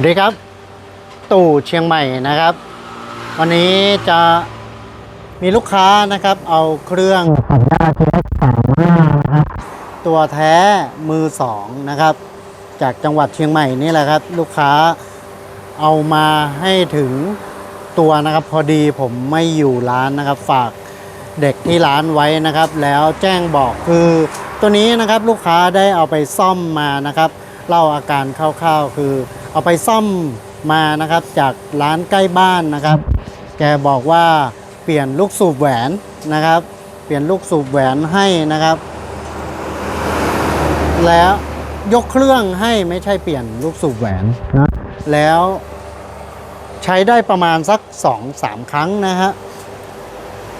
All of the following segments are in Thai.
วัสดีครับ ตู่เชียงใหม่นะครับ วันนี้จะมีลูกค้านะครับ เอาเครื่องตัดหญ้าเทสสามห้านะครับตัวแท้มือสองนะครับ จากจังหวัดเชียงใหม่นี่แหละครับ ลูกค้าเอามาให้ถึงตัวนะครับ พอดีผมไม่อยู่ร้านนะครับ ฝากเด็กที่ร้านไว้นะครับ แล้วแจ้งบอกคือตัวนี้นะครับลูกค้าได้เอาไปซ่อมมานะครับเล่าอาการคร่าวๆคือ เอาไปซ่อมมานะครับจากร้านใกล้บ้านนะครับ แกบอกว่าเปลี่ยนลูกสูบแหวนนะครับ เปลี่ยนลูกสูบแหวนให้นะครับ แล้วยกเครื่องให้ไม่ใช่เปลี่ยนลูกสูบแหวนนะแล้วใช้ได้ประมาณสัก2อสามครั้งนะฮะ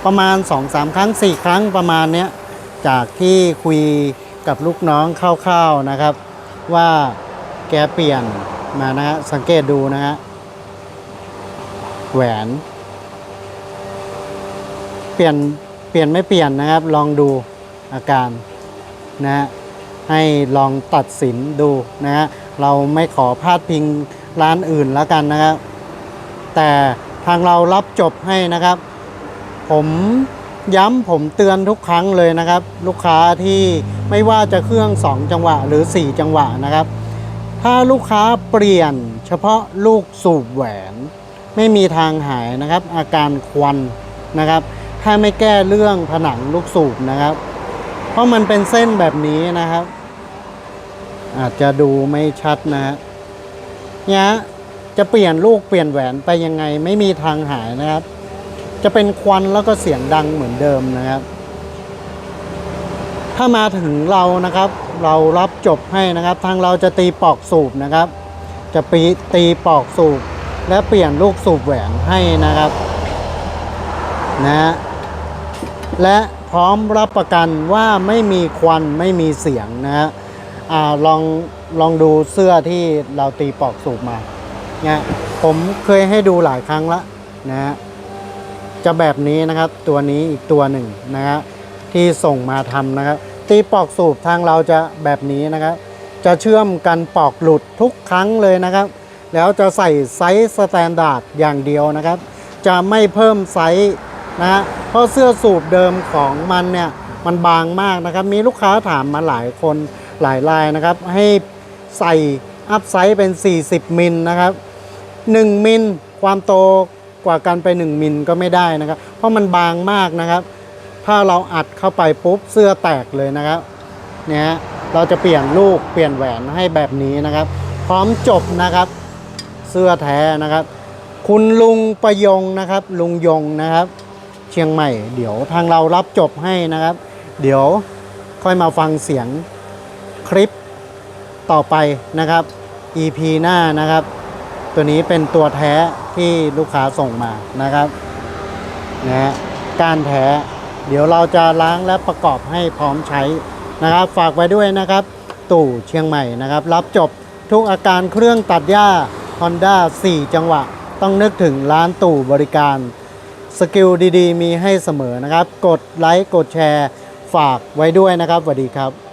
ประมาณ2อสามครั้ง 4 ครั้งประมาณเนี้ยจากที่คุยกับลูกน้องคร่าวๆนะครับ ว่าแกเปลี่ยน มานะฮะสังเกตดูนะฮะแหวน เปลี่ยนเปลี่ยนไม่เปลี่ยนนะครับ ลองดูอาการนะฮะให้ลองตัดสินดูนะฮะเราไม่ขอพาดพิงร้านอื่นแล้วกันนะครับ แต่ทางเรารับจบให้นะครับ ผมย้ำผมเตือนทุกครั้งเลยนะครับ ลูกค้าที่ไม่ว่าจะเครื่อง 2 จังหวะหรือ 4 จังหวะนะครับ ถ้าลูกค้าเปลี่ยนเฉพาะลูกสูบแหวน ไม่มีทางหายนะครับ อาการควันนะครับ ถ้าไม่แก้เรื่องผนังลูกสูบนะครับ เพราะมันเป็นเส้นแบบนี้นะครับ อาจจะดูไม่ชัดนะฮะเนี่ยจะเปลี่ยนลูกเปลี่ยนแหวนไปยังไงไม่มีทางหายนะครับ จะเป็นควันแล้วก็เสียงดังเหมือนเดิมนะครับ ถ้ามาถึงเรานะครับ เรารับจบให้นะครับ ทางเราจะตีปอกสูบนะครับ จะปีตีปอกสูบ และเปลี่ยนลูกสูบแหวนให้นะครับนะฮะและพร้อมรับประกันว่าไม่มีควันไม่มีเสียงนะฮะลองลองดูเสื้อที่เราตีปอกสูบมาเนี่ยผมเคยให้ดูหลายครั้งละนะฮะจะแบบนี้นะครับตัวนี้อีกตัวหนึ่งนะฮะที่ส่งมาทำนะครับ ตีปอกสูบทางเราจะแบบนี้นะครับ จะเชื่อมกันปอกหลุดทุกครั้งเลยนะครับ แล้วจะใส่ไซส์สแตนดาร์ดอย่างเดียวนะครับ จะไม่เพิ่มไซส์นะฮะเพราะเสื้อสูบเดิมของมันเนี่ยมันบางมากนะครับ มีลูกค้าถามมาหลายคนหลายรายนะครับ ให้ใส่อัพไซส์เป็น 40 มิลนะครับ 1 มิลความโตกว่ากันไป 1 มิลก็ไม่ได้นะครับ เพราะมันบางมากนะครับ ถ้าเราอัดเข้าไปปุ๊บเสื้อแตกเลยนะครับเนี่ยเราจะเปลี่ยนลูกเปลี่ยนแหวนให้แบบนี้นะครับ พร้อมจบนะครับ เสื้อแท้นะครับ คุณลุงประยงนะครับ ลุงยงนะครับ เชียงใหม่ เดี๋ยวทางเรารับจบให้นะครับ เดี๋ยวค่อยมาฟังเสียงคลิปต่อไปนะครับ EP หน้านะครับ ตัวนี้เป็นตัวแท้ที่ลูกค้าส่งมานะครับนะการแท้ เดี๋ยวเราจะล้างและประกอบให้พร้อมใช้นะครับ ฝากไว้ด้วยนะครับ ตู่เชียงใหม่นะครับ รับจบทุกอาการเครื่องตัดหญ้า Honda 4 จังหวะ ต้องนึกถึงร้านตู่บริการ สกิลดีๆ มีให้เสมอนะครับ กดไลค์กดแชร์ ฝากไว้ด้วยนะครับสวัสดีครับ